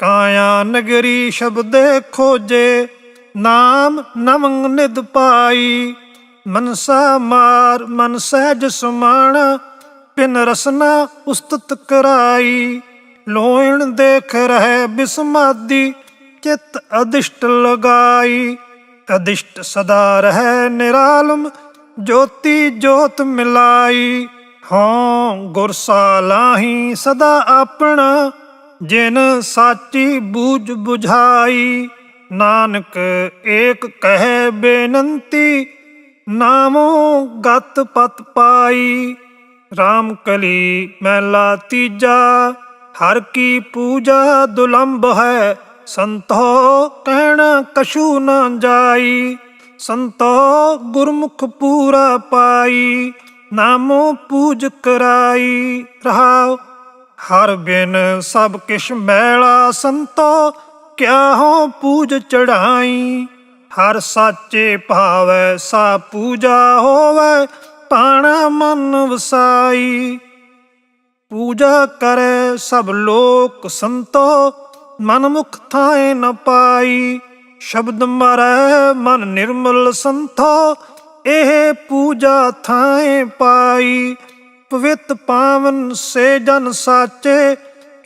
ਕਾਇਆ ਨਗਰੀ ਸ਼ਬਦੇ ਖੋਜੇ, ਨਾਮ ਨਵੰਗ ਨਿਦ ਪਾਈ। ਮਨਸਾ ਮਾਰ ਮਨ ਸਹਿਜ ਸਮਾਣਾ, ਪਿਨ ਰਸਨਾ ਉਸਤਤ ਕਰਾਈ। ਲੋਇਣ ਦੇਖ ਰਹਿ ਬਿਸਮਾਦੀ, ਚਿਤ ਅਦਿਸ਼ਟ ਲਗਾਈ। ਅਦਿਸ਼ਟ ਸਦਾ ਰਹਿ ਨਿਰਾਲਮ, ਜੋਤੀ ਜੋਤ ਮਿਲਾਈ। ਹਾਂ ਗੁਰਸਾਲਾਹੀ ਸਦਾ ਆਪਣਾ ਜਿਨ ਸਾਚੀ ਬੂਝ ਬੁਝਾਈ, ਨਾਨਕ ਏਕ ਕਹਿ ਬੇਨੰਤੀ, ਨਾਮੋ ਗਤ ਪਤ ਪਾਈ। RAM ਕਲੀ ਮਹਿਲਾ ਤੀਜਾ, ਹਰ ਕੀ ਪੂਜਾ ਦੁਲੰਭ ਹੈ, ਸੰਤੋ ਕਹਿਣਾ ਕਛੂ ਨਾ ਜਾਈ। ਸੰਤੋ ਗੁਰਮੁਖ ਪੂਰਾ ਪਾਈ, ਨਾਮੋ ਪੂਜ ਕਰਾਈ, ਰਹਾਉ ਹਰ ਬਿਨ ਸਭ ਕਿਛ ਮੈਲਾ ਸੰਤੋ ਕਿਆ ਹੋ ਪੂਜ ਚੜਾਈ ਹਰ ਸਾਚੇ ਭਾਵੈ ਸਾ ਪੂਜਾ ਹੋਵੇ, ਪਾਣਾ ਮਨ ਵਸਾਈ। ਪੂਜਾ ਕਰੇ ਸਭ ਲੋਕ ਸੰਤੋ, ਮਨ ਮੁਖ ਥਾਏ ਨ ਪਾਈ। ਸ਼ਬਦ ਮਰੈ ਮਨ ਨਿਰਮਲ ਸੰਤੋ, ਇਹ ਪੂਜਾ ਥਾਏ ਪਾਈ। ਪਵਿੱਤ ਪਾਵਨ ਸੇ ਜਨ ਸਾਚੇ,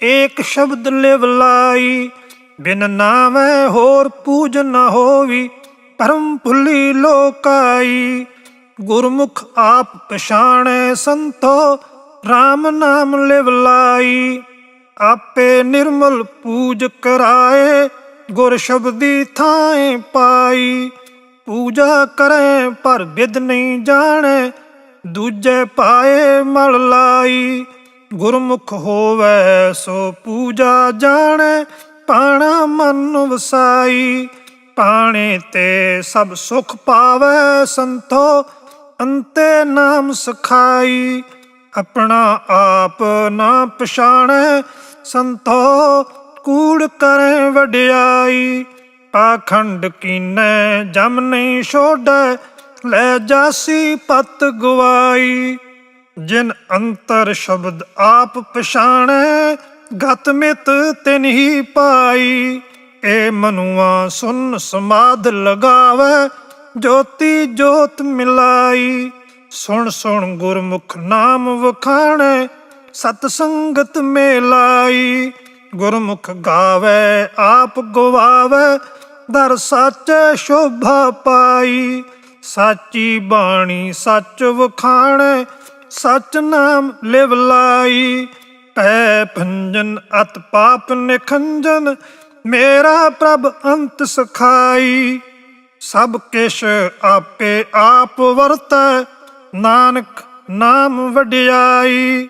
ਏਕ ਸ਼ਬਦ ਲਿਵ ਲਾਈ। ਬਿਨ ਨਾਮੈ ਹੋਰ ਪੂਜ ਨ ਹੋਵੀ, ਪਰਮ ਭੁੱਲੀ ਲੋਕਾਈ। ਗੁਰਮੁਖ ਆਪ ਪਛਾਣੈ ਸੰਤੋ RAM ਨਾਮ ਲਿਵ ਲਾਈ। ਆਪੇ ਨਿਰਮਲ ਪੂਜ ਕਰਾਏ, ਗੁਰ ਸ਼ਬਦੀ ਥਾਂ ਪਾਈ। ਪੂਜਾ ਕਰੇ ਪਰ ਵਿਦ ਨਹੀਂ ਜਾਣੈ ਦੂਜੇ ਪਾਏ ਮਲ ਲਾਈ, ਗੁਰਮੁਖ ਹੋਵੇ ਸੋ ਪੂਜਾ ਜਾਣੈ, ਪਾਣਾ ਮਨ ਵਸਾਈ। ਪਾਣੇ ਤੇ ਸਭ ਸੁਖ ਪਾਵੇ ਸੰਤੋ, ਅੰਤੇ ਨਾਮ ਸਖਾਈ। ਆਪਣਾ ਆਪ ਨਾ ਪਛਾਣੈ, ਸੰਤੋ, ਕੂੜ ਕਰੇ ਵਡਿਆਈ। ਪਾਖੰਡ ਕੀਨੈ ਜਮ ਨਹੀਂ ਛੋੜੈ ਲੈ ਜਾਸੀ ਪਤ ਗਵਾਈ, ਜਿਨ ਅੰਤਰ ਸ਼ਬਦ ਆਪ ਪਛਾਣੈ ਗਤ ਮਿਤ ਤਿਨ ਹੀ ਪਾਈ। ਏ ਮਨੁਆ ਸੁਨ ਸਮਾਦ ਲਗਾਵੇ, ਜੋਤੀ ਜੋਤ ਮਿਲਾਈ। ਸੁਣ ਸੁਣ ਗੁਰਮੁਖ ਨਾਮ ਵਖਾਣੈ, ਸਤ ਸੰਗਤ ਮੇਲਾਈ। ਗੁਰਮੁਖ ਗਾਵੇ, ਆਪ ਗਵਾਵੇ, ਦਰ ਸਾਚੇ ਸ਼ੋਭਾ ਪਾਈ। ਸਾਚੀ ਬਾਣੀ ਸੱਚ ਵਖਾਣ, ਸੱਚ ਨਾਮ ਲਿਵ ਲਾਈ। ਪੈ ਭੰਜਨ ਅਤ ਪਾਪ ਨਿਖੰਜਨ, ਮੇਰਾ ਪ੍ਰਭ ਅੰਤ ਸਖਾਈ। ਸਭ ਕਿਛ ਆਪੇ ਆਪ ਵਰਤੈ, ਨਾਨਕ ਨਾਮ ਵਡਿਆਈ।